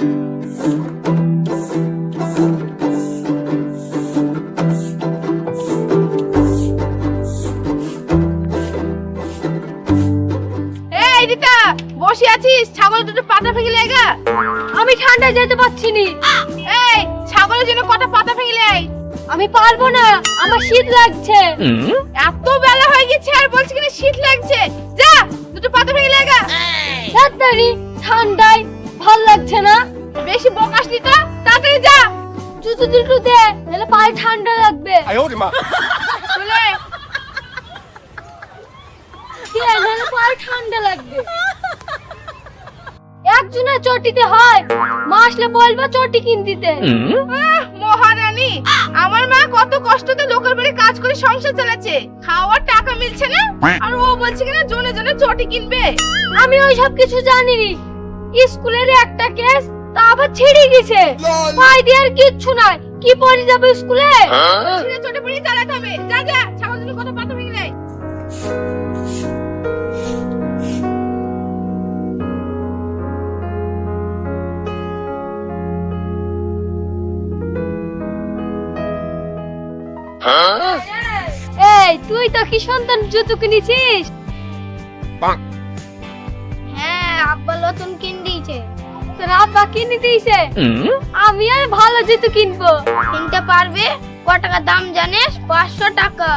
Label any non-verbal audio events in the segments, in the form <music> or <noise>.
এই রিতা বসে আছিস? ছাগল দুটো পাতা ভেঙে লেগা। আমি ঠান্ডায় যেতে পারছি নি। এই ছাগলের জন্য কটা পাতা ভেঙে লেই আমি পারব না আমার শীত লাগছে। এত বেলা হয়ে গেছে আর বলছি কিনা শীত লাগছে। যা দুটো পাতা ভেঙে লেগা তাড়াতাড়ি ঠান্ডায় ভালো লাগছে না? বেশি বকাসনি তো? তাড়াতাড়ি যা। জুজু দিলটু দে নাহলে পায়ে ঠান্ডা লাগবে। আয় ওরে মা। চলে আর নাহলে পায়ে ঠান্ডা লাগবে। একজনের চটিতে হয় মা আসলে বলবা চটি কিন দিতে মহারানী আমার মা কত কষ্টতে লোকের বাড়ি কাজ করে সংসার চালাচ্ছে। খাওয়ার টাকা মিলছে না? হ্যাঁ। আর ও বলছে কিনা জনে জনে চটি কিনবে। আমি ওই সব কিছু জানি স্কুলের একটা কেস তা আবার ছিঁড়ে গেছে। ভাই দিয়ে আর কিচ্ছু নাই। কি পড়ে যাবে স্কুলে? ছিঁড়ে পড়ে চালাতে হবে। যা যা ছাগল দুটো কত পাতা ভেঙে দেয়। এই তুই তো কি সন্তান জুতো কিনেছিস আব্বা কিনে দিয়েছে আমি আর ভালো জুতো কিনবো। কিনতে পারবে? ক টাকা দাম জানিস? পাঁচশো টাকা।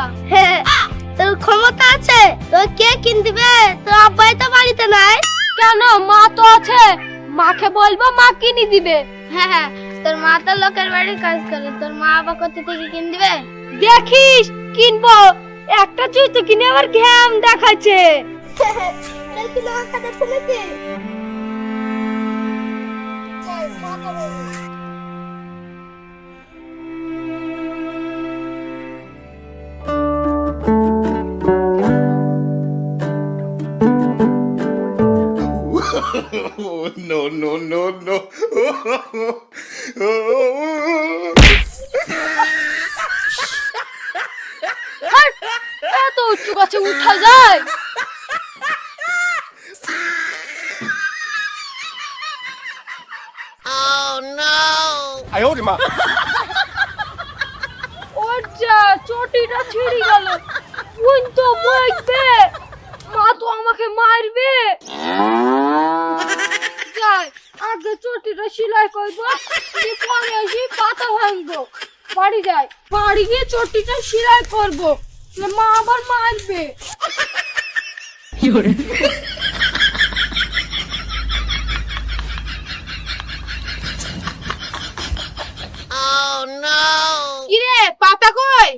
তোর ক্ষমতা আছে? তোর কে কিন দিবে তোর আব্বাই তো বাড়িতে নাই। কেন? মা তো আছে। মাকে বলব মা কিনে দিবে। হ্যাঁ হ্যাঁ তোর মা তো লোকের বাড়ির কাজ করে। তোর মা আবার কোথা থেকে কিন দিবে দেখিস কিনবো। একটা জুতো কিনে আবার ঘ্যাম দেখাচ্ছে। No, no, no, no. এত উঁচু উঠা যায়। oh, চটিটা তো মা তো আমাকে মারবে। বাড়ি যাই বাড়ি গিয়ে চটিটা সেলাই করব। না মা আবার মারবে। কিরে পাতা কই?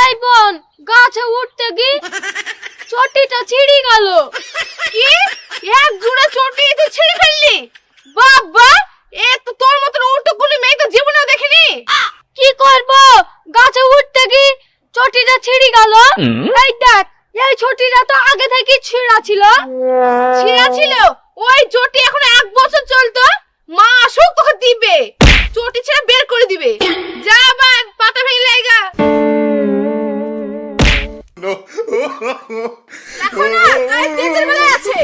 এই বোন গাছে উঠতে কি চটিটা ছিঁড়ে গেল। কি? এক জোড়া চটি তুই ছিঁড়ে ফেললি বাবা এ তো তোর মতন উল্টো গুলি মেয়ে তো জীবনেও দেখিনি কি করব গাছে উঠতে কি চটিটা ছিঁড়ে গেল এই দেখ এই চটিটা তো আগে থেকে ছিঁড়া ছিল? ছিঁড়া ছিল? ওই চটি এখন এক বছর চলতো। মা আসুক তোকে দিবে। চটি ছেড়ে বের করে দিবে। যা বান পাতা ভেঙে লাগা দেখো না গায়ে আছে।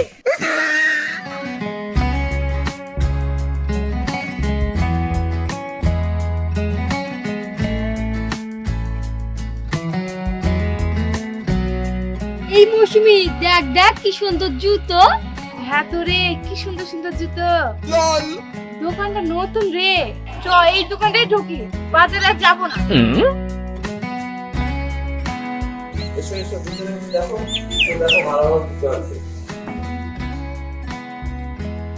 এই মৌসুমি দেখ দেখ কি সুন্দর জুতো। হ্যাঁ তো রে কি সুন্দর সুন্দর জুতো. দোকানটা নতুন রে। চ এই দোকানটাই ঢুকি বাজারে আর যাব না। এসো এসো ভিতরে দেখো দেখো ভালো ভালো জুতো আছে।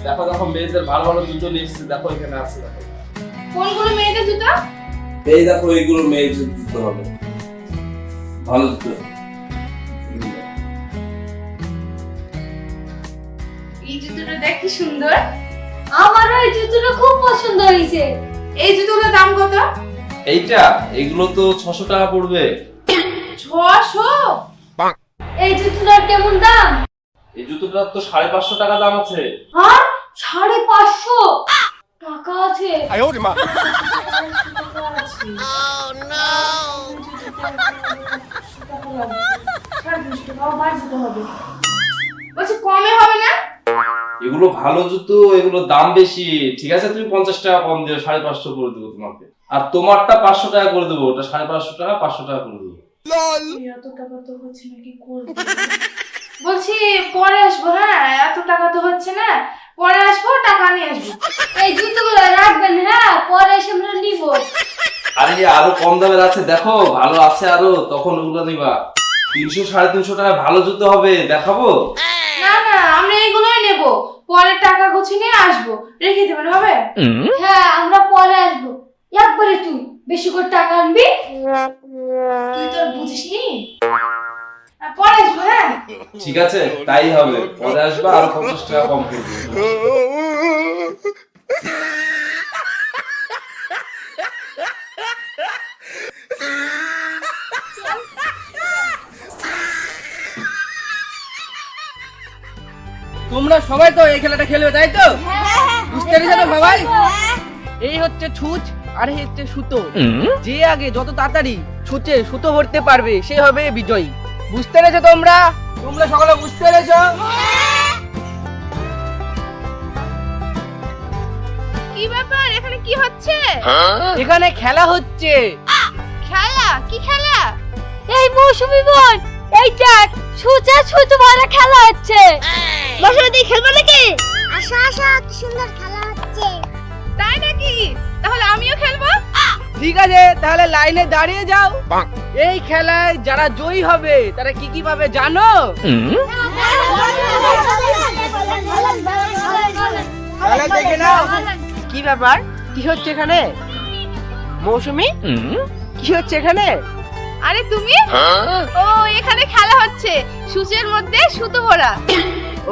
দেখো দেখো মেয়েদের ভালো ভালো জুতো নিয়ে এসেছে দেখো এখানে আছে দেখো। কোনগুলো মেয়েদের জুতো? এই দেখো এইগুলো মেয়ের জুতো হবে। ভালো জুতো। জুতোটা কি সুন্দর। আমারও এই জুতোটা খুব পছন্দ হয়েছে। এই জুতোটার দাম কত? এইটা? এগুলো তো 600 টাকা পড়বে। 600 এই জুতোটার কেমন দাম? এই জুতোটার তো 550 টাকা দাম আছে। হ্যাঁ? 550 টাকা আছে। আয় ওরে মা। ও নো বলছি কমে হবে না? এগুলো ভালো জুতো এগুলো দাম বেশি। ঠিক আছে তুমি পঞ্চাশ টাকা কম দিও সাড়ে পাঁচশো করে দেবো তোমাকে। আর তোমারটা পাঁচশো টাকা করে দেবো ওটা সাড়ে পাঁচশো টাকা পাঁচশো টাকা করে দেবো। এত টাকা তো হচ্ছে না কি করব বলছি পরে আসব হ্যাঁ? এত টাকা তো হচ্ছে না। পরে আসব টাকা নিয়ে আসব। এই জুতোগুলো রাখবেন হ্যাঁ? পরে এসে আমরা নিবো। আরে আরও কম দামের আছে দেখো ভালো আছে আরও তখন ওগুলো নিবা। তিনশো সাড়ে তিনশো টাকা ভালো জুতো হবে দেখাবো? না এগুলোই নেব। এইগুলোই নেব পরে টাকা গুছিয়ে নিয়ে আসব। রেখে দেবেন হবে? হ্যাঁ আমরা পরে আসব। একবারে তুই বেশি করে টাকা আনবি? তুই তো আর বুঝিস নি পরে আসব হ্যাঁ? ঠিক আছে তাই হবে। পরে আসবা আর পঞ্চাশ টাকা কম করে <laughs> তোমরা সবাই তো এই খেলাটা খেলবে তাই তো? বুঝতে পেরেছ তো সবাই? এই হচ্ছে ছুঁচ আর এই হচ্ছে সুতো। যে আগে যত তাড়াতাড়ি ছুঁচে সুতো ভরতে পারবে সে হবে বিজয়ী। বুঝতে পেরেছ তোমরা? তোমরা সকলে বুঝতে পেরেছ? কি ব্যাপার? এখানে কি হচ্ছে? এখানে খেলা হচ্ছে। খেলা? কি খেলা? এই মৌসুমি বোন এই দেখ ছুচা ছুচু ভরা খেলা হচ্ছে। মৌসুমি তুই খেলবে নাকি? আশা আশা কি সুন্দর খেলা হচ্ছে। তাই নাকি? তাহলে আমিও খেলব? ঠিক আছে তাহলে লাইনে দাঁড়িয়ে যাও। এই খেলায় যারা জয়ী হবে তারা কি কি পাবে জানো? দেখে নাও কি ব্যাপার? কি হচ্ছে এখানে? মৌসুমি? কি হচ্ছে এখানে? আরে তুমি? ও এখানে খেলা হচ্ছে। সূচের মধ্যে সুতো ভরা।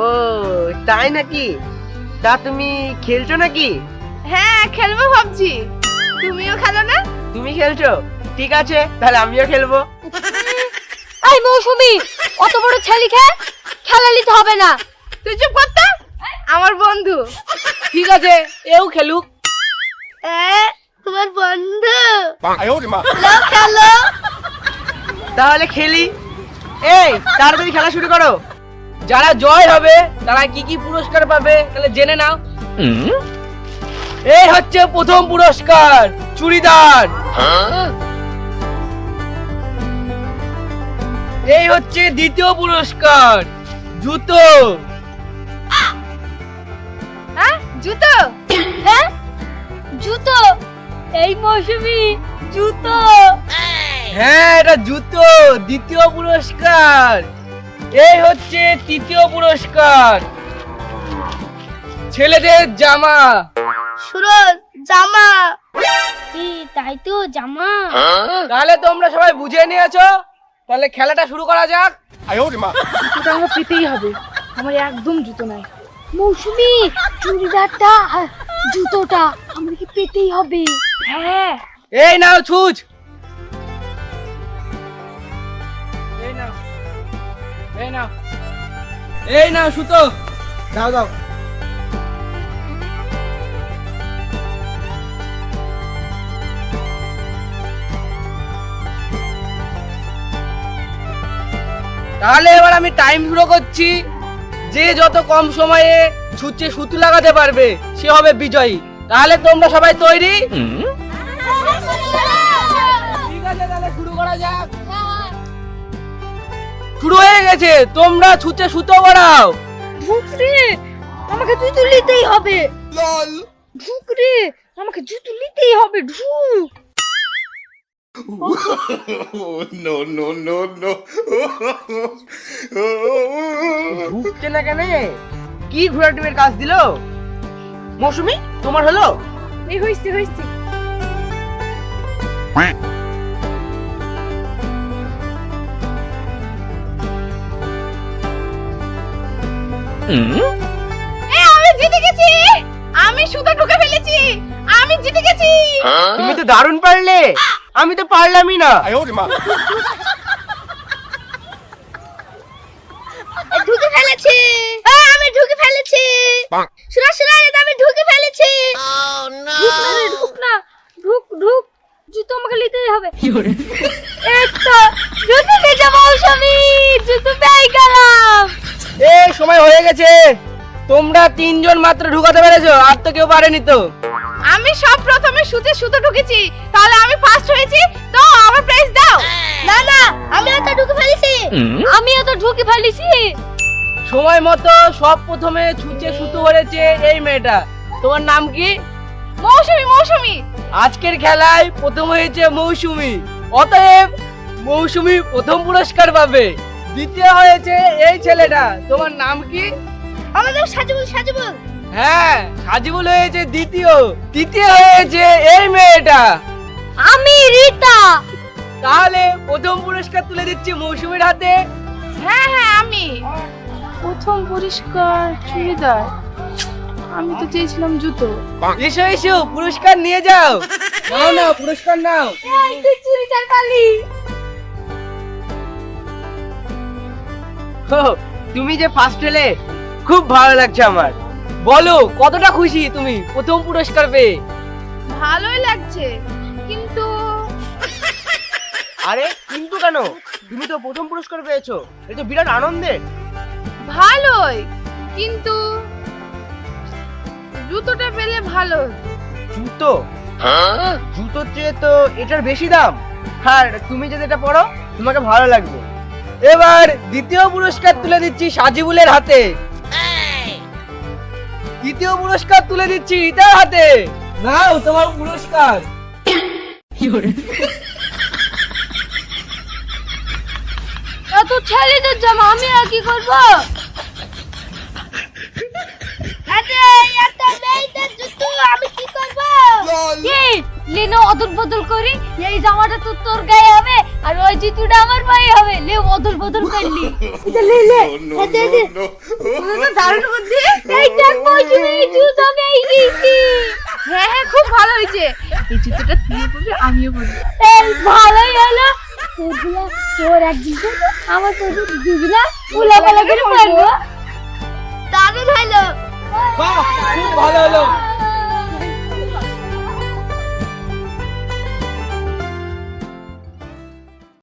ও তাই নাকি? তা তুমি খেলছো নাকি? হ্যাঁ খেলব ভাবছি। তুমিও খেলো না? তুমি খেলছো? ঠিক আছে তাহলে আমিও খেলব। আই মৌসুমি অত বড় ছেলে খেয়ে খেলালি তো হবে না। তুই চুপ করতে আমার বন্ধু। ঠিক আছে এও খেলুক। তোমার বন্ধু। তাহলে খেলি। এই তাড়াতাড়ি খেলা শুরু করো। যারা জয় হবে তারা কি কি পুরস্কার পাবে? তাহলে জেনে নাও। এই হচ্ছে প্রথম পুরস্কার চুড়িদার। এই হচ্ছে দ্বিতীয় পুরস্কার জুতো। হ্যাঁ? জুতো? হ্যাঁ? জুতো? এই মৌসুমি জুতো। হ্যাঁ এটা জুতো দ্বিতীয় পুরস্কার। এই হচ্ছে তৃতীয় পুরস্কার। ছেলেদের জামা। সুরজ জামা। কি তাই তো জামা। তাহলে তোমরা সবাই বুঝে নিয়েছো? তাহলে খেলাটা শুরু করা যাক। আয়ো জুতোটা আমার পেতেই হবে। আমার একদম জুতো নাই। মৌসুমি চুড়িদারটা আর জুতোটা আমাকে পেতেই হবে। হ্যাঁ। এই নাও ছুঁচ। এই নাও। এই নাও সুতো। দাও দাও। তাহলে এবার আমি টাইম শুরু করছি। যে যত কম সময়ে ছুঁচে সুতো লাগাতে পারবে সে হবে বিজয়ী। তাহলে তোমরা সবাই তৈরি? গেছে তোমরা ছুঁচে সুতো বাড়াও ঢুকরে আমাকে জুতো নিতেই হবে। LOL! ঢুকরে আমাকে জুতো নিতেই হবে ঢুক! ঢুকছে না কেন? কি ঘোড়া টিমের কাজ দিল? মৌসুমি তোমার হলো? এই হইছে হইছে। এ আমি জিতে গেছি! আমি সুতো ঢুকে ফেলেছি! আমি জিতে গেছি! তুমি তো দারুণ পারলে! আমি তো পারলামই না! ঢুকে ফেলেছি! এ, আমি ঢুকে ফেলেছি! শোনা শোনা এটা আমি ঢুকে ফেলেছি! Oh, ঢুক না ঢুক না! ঢুক ঢুক! জুতো আমাকে নিতেই হবে! এই তো জুতো নিয়ে যাব সবই জুতো পেয়ে গেলাম! এই সময় হয়ে গেছে। তোমরা তিনজন মাত্র ঢুকাতে পেরেছ আর তো কেউ পারেনি তো। আমি সব প্রথমে সুচে সুতো ঢুকেছি তাহলে আমি ফার্স্ট হয়েছি তো আমার প্রাইজ দাও। না না আমিও তো ঢুকে ফেলেছি। আমিও তো ঢুকে ফেলেছি। সময় মতো সব প্রথমে ছুঁচে সুতো হয়েছে এই মেয়েটা। তোমার নাম কি? মৌসুমি মৌসুমি। আজকের খেলায় প্রথম হয়েছে মৌসুমি। অতএব মৌসুমি প্রথম পুরস্কার পাবে। দ্বিতীয় হয়েছে এই ছেলেটা। তোমার নাম কি? আমাদের সাজুবুল সাজুবুল। হ্যাঁ সাজিবুল হয়েছে দ্বিতীয়। তৃতীয় হয়েছে এই মেয়েটা। আমি রীতা। তাহলে প্রথম পুরস্কার তুলে দিচ্ছি মৌসুমীর হাতে। হ্যাঁ হ্যাঁ আমি। প্রথম পরিষ্কার চুড়িদার। আমি তো চেয়েছিলাম জুতো। এসো এসো পুরস্কার নিয়ে যাও। নাও না পুরস্কার নাও। এই তুই চুড়িদার পালি। তুমি যে ফার্স্ট এলে খুব ভালো লাগছে আমার। বলো কতটা খুশি তুমি? প্রথম পুরস্কার পেয়ে। ভালোই লাগছে কিন্তু আরে কিন্তু কেন? তুমি তো প্রথম পুরস্কার পেয়েছ। এটা তো বিরাট আনন্দের। ভালোই কিন্তু জুতোটা পেলে ভালো। জুতো? জুতোর চেয়ে তো এটার বেশি দাম। আর তুমি যদি এটা পরো তোমাকে ভালো লাগবে। এবার দ্বিতীয় পুরস্কার তুলে দিচ্ছি সাজিবুলের হাতে। তৃতীয় পুরস্কার তুলে দিচ্ছি ইতার হাতে। নাও তোমার পুরস্কার। এত ছেলেদের জামা আমি আর কি করব? লেনো অদল বদল করি এই জামাটা তো তোর গায়ে হবে। আর ওই জুতোটা আমার পায়ে হবে। লে অদল বদল করলি এটা লে লে। No, no, no, no. দারুণ বুদ্ধি। এই দেখ মৌসুমি জুতো পেয়ে গেছি হ্যাঁ হ্যাঁ খুব ভালো হয়েছে। এই জুতোটা তুইও পরবি আমিও পরবি। এই ভালোই হলো। তোরগুলা তোর একদিন করব, আমার তোর দুগুলা উলাপালা করে মারবো দারুণ হলো। বাহ খুব ভালো হলো।